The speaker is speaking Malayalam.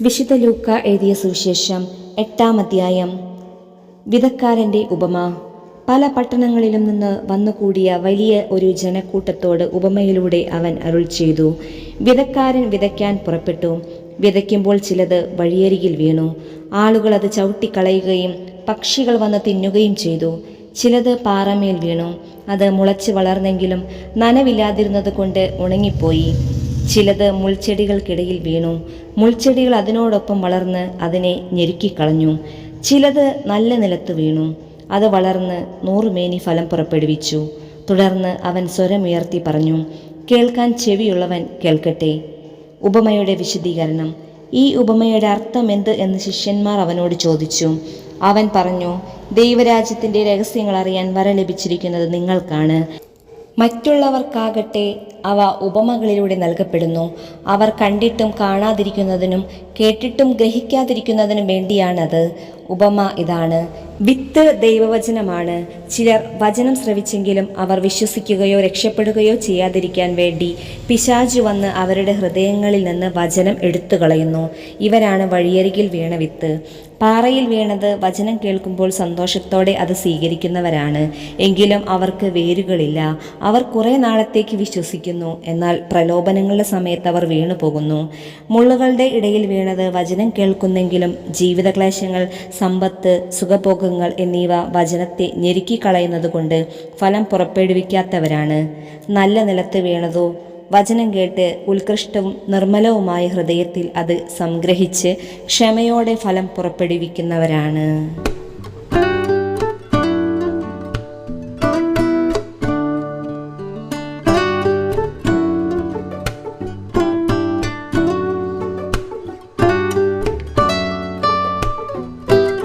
വിശുദ്ധ ലൂക്ക എഴുതിയ സുവിശേഷം എട്ടാം അധ്യായം. വിധക്കാരന്റെ ഉപമ. പല പട്ടണങ്ങളിലും നിന്ന് വന്നുകൂടിയ വലിയ ഒരു ജനക്കൂട്ടത്തോട് ഉപമയിലൂടെ അവൻ അരുൾ ചെയ്തു. വിധക്കാരൻ വിതയ്ക്കാൻ പുറപ്പെട്ടു. വിതയ്ക്കുമ്പോൾ ചിലത് വഴിയരികിൽ വീണു. ആളുകൾ അത് ചവിട്ടിക്കളയുകയും പക്ഷികൾ വന്ന് തിന്നുകയും ചെയ്തു. ചിലത് പാറമേൽ വീണു. അത് മുളച്ച് വളർന്നെങ്കിലും നനവില്ലാതിരുന്നത് കൊണ്ട് ഉണങ്ങിപ്പോയി. ചിലത് മുൾച്ചെടികൾക്കിടയിൽ വീണു. മുൾച്ചെടികൾ അതിനോടൊപ്പം വളർന്ന് അതിനെ ഞെരുക്കിക്കളഞ്ഞു ചിലത് നല്ല നിലത്ത് വീണു. അത് വളർന്ന് നൂറുമേനി ഫലം പുറപ്പെടുവിച്ചു. തുടർന്ന് അവൻ സ്വരമുയർത്തി പറഞ്ഞു കേൾക്കാൻ ചെവിയുള്ളവൻ കേൾക്കട്ടെ. ഉപമയുടെ വിശദീകരണം. ഈ ഉപമയുടെ അർത്ഥം എന്ത് എന്ന് ശിഷ്യന്മാർ അവനോട് ചോദിച്ചു. അവൻ പറഞ്ഞു ദൈവരാജ്യത്തിന്റെ രഹസ്യങ്ങൾ അറിയാൻ വര ലഭിച്ചിരിക്കുന്നത് നിങ്ങൾക്കാണ്. മറ്റുള്ളവർക്കാകട്ടെ അവ ഉപമകളിലൂടെ നൽകപ്പെടുന്നു. അവർ കണ്ടിട്ടും കാണാതിരിക്കുന്നതിനും കേട്ടിട്ടും ഗ്രഹിക്കാതിരിക്കുന്നതിനും വേണ്ടിയാണത്. ഉപമ ഇതാണ്. വിത്ത് ദൈവവചനമാണ്. ചിലർ വചനം ശ്രവിച്ചെങ്കിലും അവർ വിശ്വസിക്കുകയോ രക്ഷപ്പെടുകയോ ചെയ്യാതിരിക്കാൻ വേണ്ടി പിശാചു വന്ന് അവരുടെ ഹൃദയങ്ങളിൽ നിന്ന് വചനം എടുത്തു കളയുന്നു ഇവരാണ് വഴിയരികിൽ വീണ വിത്ത്. പാറയിൽ വീണത് വചനം കേൾക്കുമ്പോൾ സന്തോഷത്തോടെ അത് സ്വീകരിക്കുന്നവരാണ്. എങ്കിലും അവർക്ക് വേരുകളില്ല. അവർ കുറേ നാളത്തേക്ക് വിശ്വസിക്കുന്നു. എന്നാൽ പ്രലോഭനങ്ങളുടെ സമയത്ത് അവർ വീണു പോകുന്നു. മുള്ളുകളുടെ ഇടയിൽ വീണത് വചനം കേൾക്കുന്നെങ്കിലും ജീവിതക്ലേശങ്ങൾ സമ്പത്ത് സുഖഭോഗങ്ങൾ എന്നിവ വചനത്തെ ഞെരുക്കിക്കളയുന്നത് കൊണ്ട് ഫലം പുറപ്പെടുവിക്കാത്തവരാണ്. നല്ല നിലത്ത് വീണതോ വചനം കേട്ട് ഉത്കൃഷ്ടവും നിർമ്മലവുമായ ഹൃദയത്തിൽ അത് സംഗ്രഹിച്ച് ക്ഷമയോടെ ഫലം പുറപ്പെടുവിക്കുന്നവരാണ്.